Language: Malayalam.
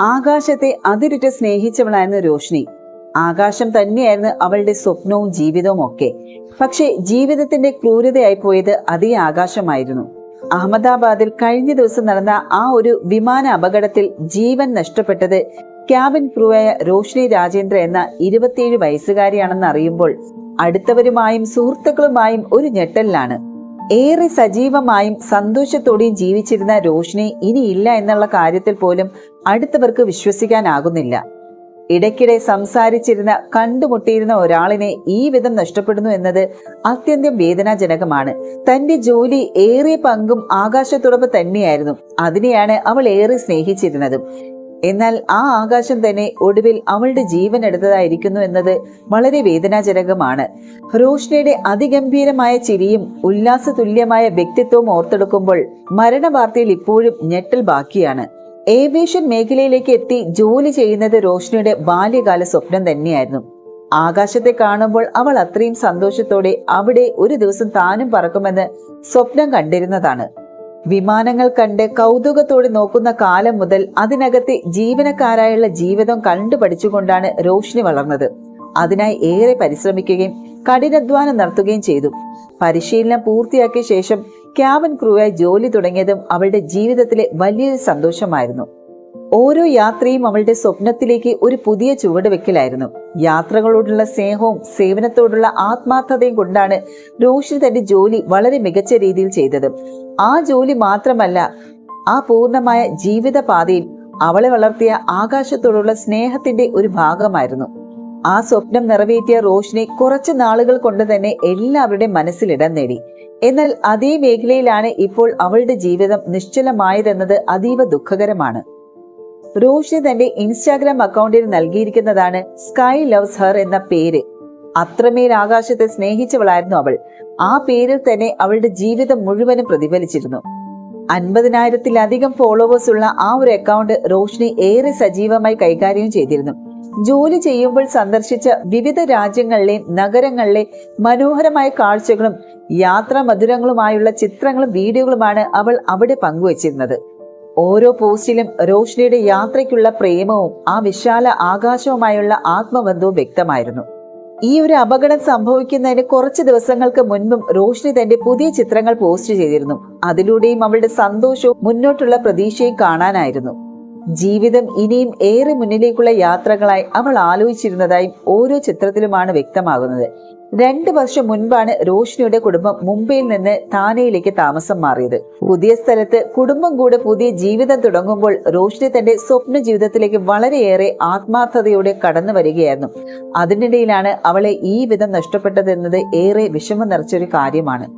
ആകാശത്തെ അതിരുറ്റ് സ്നേഹിച്ചവളായിരുന്നു രോഷിനി. ആകാശം തന്നെയായിരുന്നു അവളുടെ സ്വപ്നവും ജീവിതവും ഒക്കെ. പക്ഷേ ജീവിതത്തിന്റെ ക്രൂരതയായി പോയത് അതേ ആകാശമായിരുന്നു. അഹമ്മദാബാദിൽ കഴിഞ്ഞ ദിവസം നടന്ന ആ ഒരു വിമാന അപകടത്തിൽ ജീവൻ നഷ്ടപ്പെട്ടത് ക്യാബിൻ ക്രൂവായ രോഷിനി രാജേന്ദ്ര എന്ന ഇരുപത്തിയേഴ് വയസ്സുകാരിയാണെന്ന് അറിയുമ്പോൾ അടുത്തവരുമായും സുഹൃത്തുക്കളുമായും ഒരു ഞെട്ടലിലാണ്. ഏറെ സജീവമായും സന്തോഷത്തോടെയും ജീവിച്ചിരുന്ന രോഷിനി ഇനിയില്ല എന്നുള്ള കാര്യത്തിൽ പോലും അടുത്തവർക്ക് വിശ്വസിക്കാനാകുന്നില്ല. ഇടയ്ക്കിടെ സംസാരിച്ചിരുന്ന കണ്ടുമുട്ടിയിരുന്ന ഒരാളിനെ ഈ വിധം നഷ്ടപ്പെടുന്നു എന്നത് അത്യന്തം വേദനാജനകമാണ്. തന്റെ ജോലി ഏറെ പങ്കും ആകാശത്തുറപ്പ് തന്നെയായിരുന്നു. അതിനെയാണ് അവൾ ഏറെ സ്നേഹിച്ചിരുന്നതും. എന്നാൽ ആ ആകാശം തന്നെ ഒടുവിൽ അവളുടെ ജീവൻ എടുത്തതായിരിക്കുന്നു എന്നത് വളരെ വേദനാജനകമാണ്. റോഷ്നയുടെ അതിഗംഭീരമായ ചിരിയും ഉല്ലാസതുല്യമായ വ്യക്തിത്വവും ഓർത്തെടുക്കുമ്പോൾ മരണവാർത്തയിൽ ഇപ്പോഴും ഞെട്ടൽ ബാക്കിയാണ്. ഏവിയേഷൻ മേഖലയിലേക്ക് എത്തി ജോലി ചെയ്യുന്നത് റോഷ്നയുടെ ബാല്യകാല സ്വപ്നം തന്നെയായിരുന്നു. ആകാശത്തെ കാണുമ്പോൾ അവൾ അത്രയും സന്തോഷത്തോടെ അവിടെ ഒരു ദിവസം താനും പറക്കുമെന്ന് സ്വപ്നം കണ്ടിരുന്നതാണ്. വിമാനങ്ങൾ കണ്ട് കൗതുകത്തോടെ നോക്കുന്ന കാലം മുതൽ അതിനകത്തെ ജീവനക്കാരായുള്ള ജീവിതം കണ്ടുപഠിച്ചുകൊണ്ടാണ് പഠിച്ചുകൊണ്ടാണ് റോഷ്നി വളർന്നത്. അതിനായി ഏറെ പരിശ്രമിക്കുകയും കഠിനാധ്വാനം നടത്തുകയും ചെയ്തു. പരിശീലനം പൂർത്തിയാക്കിയ ശേഷം ക്യാബിൻ ക്രൂവായി ജോലി തുടങ്ങിയതും അവളുടെ ജീവിതത്തിലെ വലിയൊരു സന്തോഷമായിരുന്നു. ഓരോ യാത്രയും അവളുടെ സ്വപ്നത്തിലേക്ക് ഒരു പുതിയ ചുവട് ചുവടുവെക്കലായിരുന്നു യാത്രകളോടുള്ള സ്നേഹവും സേവനത്തോടുള്ള ആത്മാർത്ഥതയും കൊണ്ടാണ് രോഷി തന്റെ ജോലി വളരെ മികച്ച രീതിയിൽ ചെയ്തത്. ആ ജോലി മാത്രമല്ല ആ പൂർണമായ ജീവിതപാതയിൽ അവളെ വളർത്തിയ ആകാശത്തോടുള്ള സ്നേഹത്തിന്റെ ഒരു ഭാഗമായിരുന്നു. ആ സ്വപ്നം നിറവേറ്റിയ റോഷിനെ കുറച്ച് നാളുകൾ കൊണ്ട് തന്നെ എല്ലാവരുടെയും മനസ്സിൽ ഇടം നേടി. എന്നാൽ അതേ മേഖലയിലാണ് ഇപ്പോൾ അവളുടെ ജീവിതം നിശ്ചലമായതെന്നത് അതീവ ദുഃഖകരമാണ്. റോഷി തന്റെ ഇൻസ്റ്റാഗ്രാം അക്കൗണ്ടിൽ നൽകിയിരിക്കുന്നതാണ് സ്കൈ ലവ്സ് ഹർ എന്ന പേര്. അത്രമേൽ ആകാശത്തെ സ്നേഹിച്ചവളായിരുന്നു അവൾ. ആ പേരിൽ തന്നെ അവളുടെ ജീവിതം മുഴുവനും പ്രതിഫലിച്ചിരുന്നു. അൻപതിനായിരത്തിലധികം ഫോളോവേഴ്സ് ഉള്ള ആ ഒരു അക്കൗണ്ട് റോഷിനി ഏറെ സജീവമായി കൈകാര്യം ചെയ്തിരുന്നു. ജോലി ചെയ്യുമ്പോൾ സന്ദർശിച്ച വിവിധ രാജ്യങ്ങളിലെ നഗരങ്ങളിലെ മനോഹരമായ കാഴ്ചകളും യാത്രാ മധുരങ്ങളുമായുള്ള ചിത്രങ്ങളും വീഡിയോകളുമാണ് അവൾ അവിടെ പങ്കുവച്ചിരുന്നത്. ഓരോ പോസ്റ്റിലും റോഷ്നിയുടെ യാത്രയ്ക്കുള്ള പ്രേമവും ആ വിശാല ആകാശവുമായുള്ള ആത്മബന്ധവും വ്യക്തമായിരുന്നു. ഈ ഒരു അപകടം സംഭവിക്കുന്നതിന് കുറച്ച് ദിവസങ്ങൾക്ക് മുൻപും റോഷ്നി തന്റെ പുതിയ ചിത്രങ്ങൾ പോസ്റ്റ് ചെയ്തിരുന്നു. അതിലൂടെയും അവളുടെ സന്തോഷവും മുന്നോട്ടുള്ള പ്രതീക്ഷയും കാണാനായിരുന്നു. ജീവിതം ഇനിയും ഏറെ മുന്നിലേക്കുള്ള യാത്രകളായി അവൾ ആലോചിച്ചിരുന്നതായും ഓരോ ചിത്രത്തിലുമാണ് വ്യക്തമാകുന്നത്. രണ്ട് വർഷം മുൻപാണ് റോഷ്നിയുടെ കുടുംബം മുംബൈയിൽ നിന്ന് താനെയിലേക്ക് താമസം മാറിയത്. പുതിയ സ്ഥലത്ത് കുടുംബം കൂടെ പുതിയ ജീവിതം തുടങ്ങുമ്പോൾ റോഷ്നി തന്റെ സ്വപ്ന ജീവിതത്തിലേക്ക് വളരെയേറെ ആത്മാർത്ഥതയോടെ കടന്നു വരികയായിരുന്നു. അതിനിടയിലാണ് അവളെ ഈ വിധം നഷ്ടപ്പെട്ടതെന്നത് ഏറെ വിഷമം നിറച്ചൊരു കാര്യമാണ്.